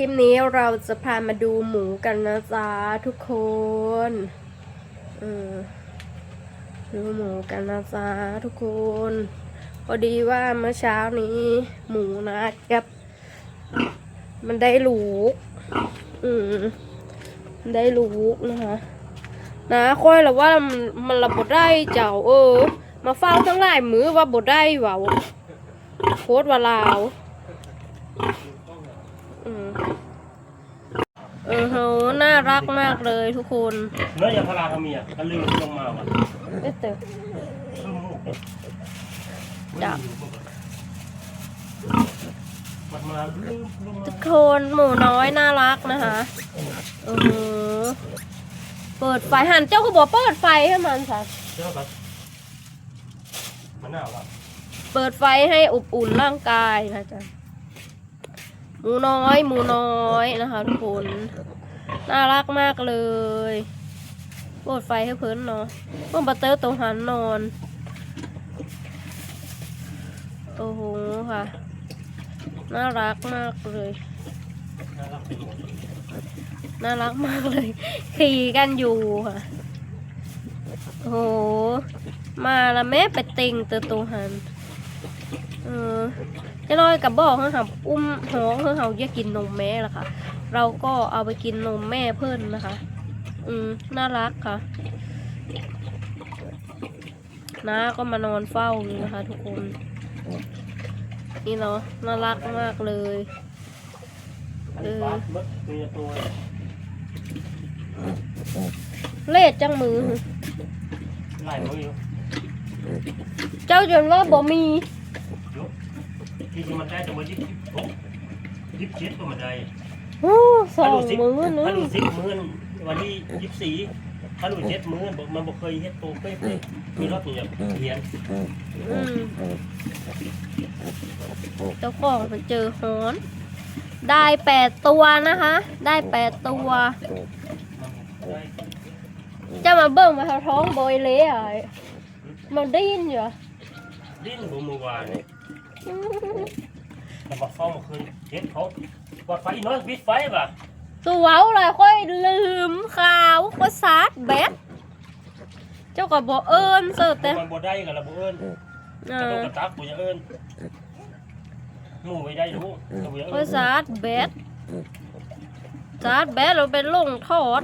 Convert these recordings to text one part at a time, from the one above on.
ลิปนี้เราจะพามาดูหมูกันนะจ๊ะทุกคนอดูหมูกันนะจ๊ะทุกคนพอดีว่าเมื่อเช้านี้ หมูนะกับ มันได้ลูก อืมได้ลูกนะคะนะค่อยละว่ามันระบดได้เจ้า เออ มาเฝ้าทั้งหลายมือว่าบดได้เว่าโคตรว่าลาว อืม เออโหน่ารักมากเลยทุกคนเนื้อยาพาราทำเมียก็ลืมลงมาว่ะเอ๊ะแต่ลืมหมูจ้ะมันมาลืมลงทุมากคนหมูน้อยน่ารักนะคะเออโหเปิดไฟหันเจ้าก็บอกเปิดไฟให้มันค่ะเจ้าแบบมันหนาวอะเปิดไฟให้อบอุ่นร่างกายนะจ๊ะ หมูน้อย หมูน้อยนะคะทุกคน น่ารักมากเลยเปิดไฟให้เพิ่นเนาะเพิ่งบัตเตอร์ตรงหันนอน โอ้โหค่ะ น่ารักมากเลย น่ารักมากเลย ขี่กันอยู่ค่ะ โอ้โห มาล้วแม่ไปติงตัวตัวหัน เออ จะน้อยกับบอกให้ค่ะอุ้มท้องให้เขาอยากกินนมแม่ละค่ะ เราก็เอาไปกินนมแม่เพิ่นนะคะ อืมน่ารักค่ะน้าก็มานอนเฝ้าอยู่นะคะ ทุกคน นี่เนาะน่ารักมากเลยอันนี้ฟ้าเบิดมีตัวเล่จังมือไล่เขาอยู่เจ้าจนว่าบ่มีเดี๋ยว ที่จริงมันได้แต่ว่ายิบยิบหกยิบเจ็ดก็มันได้โอ้สองมือนึถ้าดูงสิบมื้อวันที่ยิบสี่ถ้าดูเจ็ดมื้อบอกมันบอกเคยเฮ็ดโตเป๊ะๆมีรอบอย่างเหียนอืมเจ้าของมันเจอฮอนได้แปดตัวนะคะ ได้แปดตัวได้จะมาเบิ่งมาท้องบอยเละอะมันได้ยินอยู่อะดิ้นบูมือวาน แต่ว่าฟ้องมาเคยเฮ็ดเขาวัดไฟน้อยปิดไฟป่ะตัวเว้าเลยค่อยลืมข่าวก็ซาดแบตเจ้าก็บอกเอิญเสิร์ฟแต่มันบ่ได้กับระบบเอิญเอกระโดอดกระตักกูจะเอิญหมู่ไม่ได้รู้กูจะก็เอิญซาดแบตซาดแบตเราเป็นลงทอด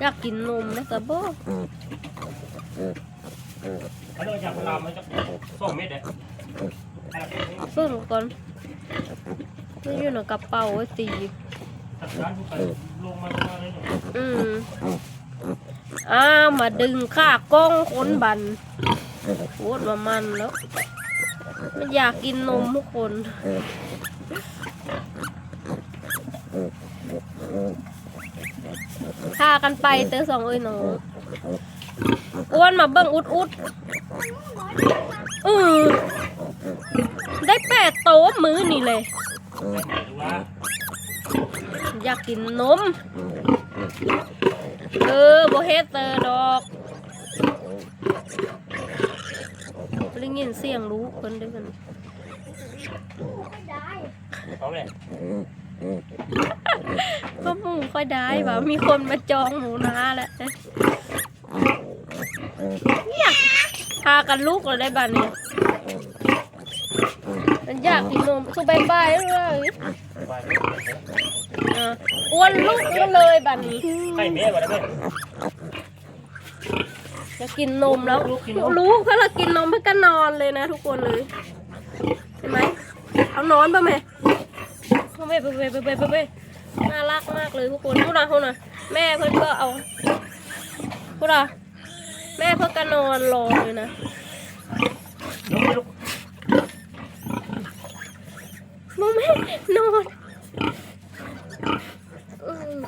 อยากกินนมนะแต่บ่อั นนี้อยากพลามมันจะสองเม็ดเลยเบิ่งก่อนมันอยู่ในกระเป๋าไว้ตีตัดร้านทุกไปลงมาลงมาเลยเนาะอืมอ้าวมาดึงข้ากล้องคนบันพูดว่ามันแล้ว มันอยากกินนมทุกคนพากันไปเตอสองเอ้ยหนูอ้ วนมาเบิ่งอุดอุดอือได้แปดโต๊ะมือนี่เลยหรือว่าอยากกินนม เออโบเฮดเตอร์ดอกได้ยินเสียงรู้เพิ่นด้วยกันเขาแหละก็หมูค่อยได้ว่ามีคนมาจองหมูนาแล้ วอยากพากันลูกเราได้บ้านนี้มันยากกินนมสุบายบายเลยอะอ้วนลูกก็เลยบ้านนี้ให้แม่มาได้ไหมจะกินนมแล้วลูกถ้าเรากินนมเพื่อก็นอนเลยนะ ทุกคนเลยใช่ไหมเอานอนป่ะแม่เอาไปไปไปไปไปไปน่ารักมากเลยทุกคนพูดนะพูดนะแม่เพื่อนก็เอาพูดนะ แม่เพื่อก็นอนรอเลยนะ ลุกลุกมึงแม่นอนอืม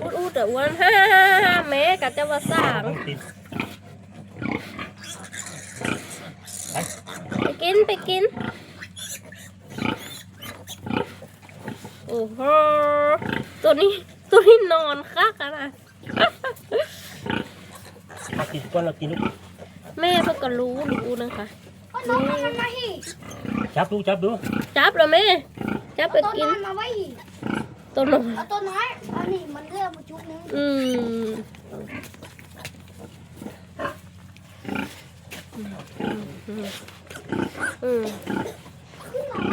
อุดอุดแต่อ้วนฮ่าแม่กับเจ้าว่าสร้างติดไปกินไปกิน โอ้โหตัวนี้ตัวนี้นอนคักอะนะ กินก้อนเรากินลูกแม่เพิ่งก็รู้รู้นะคะคนต้องมันมาหิจับดูจับดูจับแล้วแม่ จับไปตัวกินน้อยมาไว้หิต้นนมเอาตัวน้อยอันนี้มันเลือกมาชุบนึงอืมอืม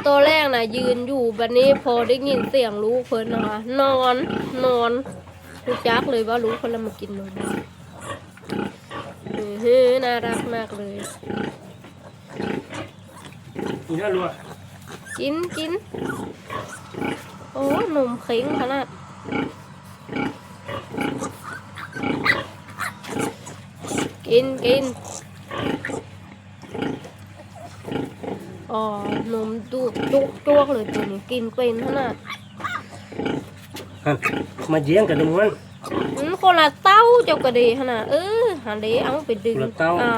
ตัวแรกน่ะยืนอยู่บัดนี้พอได้ยินเสียงลูกเพิ่นนะคะนอน นอนลูกจักเลยว่าลูกเพิ่นละมากินนม อือฮือน่ารักมากเลยนี่น่ารัวกินกิน โอ้นมเข็งขนาดกินกินอ๋อนมดูดจุกจวกเลยตัวนี้กินเป็นขนาดหันมาเยียงกันเลยมัน มคนละเต้าเจ้าก็ดีขนาดเออหันเลยเอาไปดึงอ่า